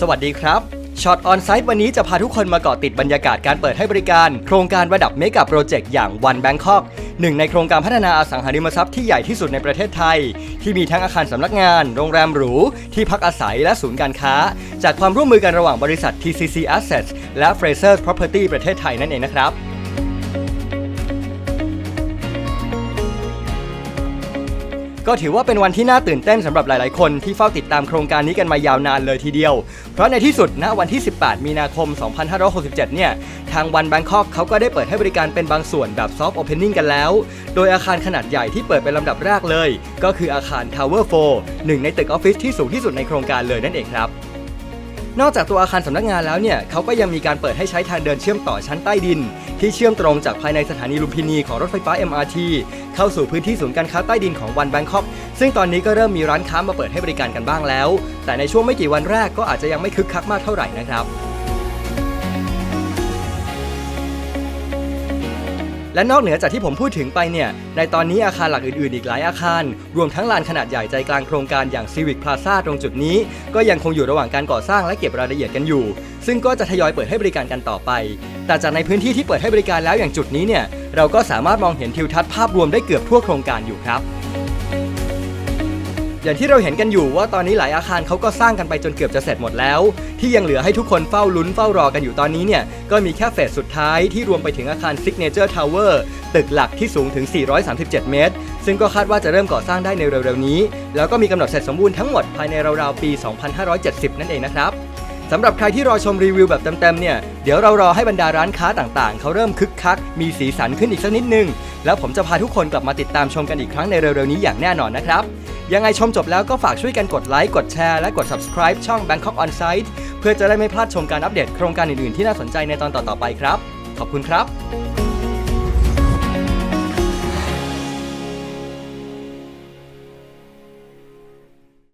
สวัสดีครับช็อตออนไซต์วันนี้จะพาทุกคนมาเกาะติดบรรยากาศการเปิดให้บริการ โครงการระดับเมกะโปรเจกต์อย่างวันแบงคอกหนึ่งในโครงการพัฒนาอสังหาริมทรัพย์ที่ใหญ่ที่สุดในประเทศไทย ที่มีทั้งอาคารสำนักงาน โรงแรมหรู ที่พักอาศัยและศูนย์การค้า จากความร่วมมือกันระหว่างบริษัท TCC Assets และ Fraser Property ประเทศไทยนั่นเองนะครับ ก็ถือว่าเป็นวันที่น่าตื่นเต้นสำหรับหลาย ๆ คนที่เฝ้าติดตามโครงการนี้กันมายาวนานเลยทีเดียว เพราะในที่สุดณวันที่ 18 มีนาคม 2567 เนี่ย ทางวันแบงคอกเขาก็ได้เปิดให้บริการเป็นบางส่วนแบบซอฟต์โอเพนนิ่งกันแล้ว โดยอาคารขนาดใหญ่ที่เปิดเป็นลำดับแรกเลย ก็คืออาคาร Tower 4 หนึ่งในตึกออฟฟิศที่สูงที่สุดในโครงการเลยนั่นเองครับ นอกจากตัวอาคารสำนักงานแล้วเนี่ยเขาก็ยังมีการเปิดให้ใช้ทางเดินเชื่อมต่อชั้นใต้ดิน ที่เชื่อมตรงจากภายในสถานีลุมพินีของรถไฟฟ้า MRT เข้าสู่พื้นที่ศูนย์การค้าใต้ดินของวันแบงคอกซึ่งตอนนี้ก็เริ่มมีร้านค้ามาเปิดให้บริการกันบ้างแล้ว แต่ในช่วงไม่กี่วันแรกก็อาจจะยังไม่คึกคักมากเท่าไหร่นะครับ และนอกเหนือจากที่ผมพูดถึงไปเนี่ย ในตอนนี้อาคารหลักอื่นๆ อีกหลายอาคาร รวมทั้งลานขนาดใหญ่ใจกลางโครงการอย่าง Civic Plaza ตรงจุดนี้ ก็ยังคงอยู่ระหว่างการก่อสร้างและเก็บรายละเอียดกันอยู่ ซึ่งก็จะทยอยเปิดให้บริการกันต่อไป แต่จากในพื้นที่ที่เปิดให้บริการแล้วอย่างจุดนี้เนี่ย เราก็สามารถมองเห็นทิวทัศน์ภาพรวมได้เกือบทั่วโครงการอยู่ครับ อย่างที่เราเห็นกันอยู่ว่าตอนนี้หลายอาคารเขาก็สร้างกันไปจนเกือบจะเสร็จหมดแล้ว ที่ยังเหลือให้ทุกคนเฝ้าลุ้นเฝ้ารอกันอยู่ตอนนี้เนี่ยก็มีแค่เฟสสุดท้ายที่รวมไปถึงอาคาร Signature Tower ตึกหลักที่สูงถึง 437 เมตร ซึ่งก็คาดว่าจะเริ่มก่อสร้างได้ในเร็วๆนี้ แล้วก็มีกำหนดเสร็จสมบูรณ์ทั้งหมดภายในราวๆปี 2570 นั่นเองนะครับสำหรับใครที่รอชมรีวิวแบบเต็มๆเนี่ย เดี๋ยวเรารอให้บรรดาร้านค้าต่างๆ เขาเริ่มคึกคัก มีสีสันขึ้นอีกสักนิดนึง แล้วผมจะพาทุกคนกลับมาติดตามชมกันอีกครั้งในเร็วๆนี้อย่างแน่นอนนะครับ ยังไงชมจบแล้วก็ฝากช่วยกันกดไลค์กดแชร์และกด subscribe ช่อง Bangkok On Site เพื่อจะได้ไม่พลาดชมการอัปเดตโครงการอื่นๆที่น่าสนใจในตอนต่อๆไปครับ ขอบคุณครับ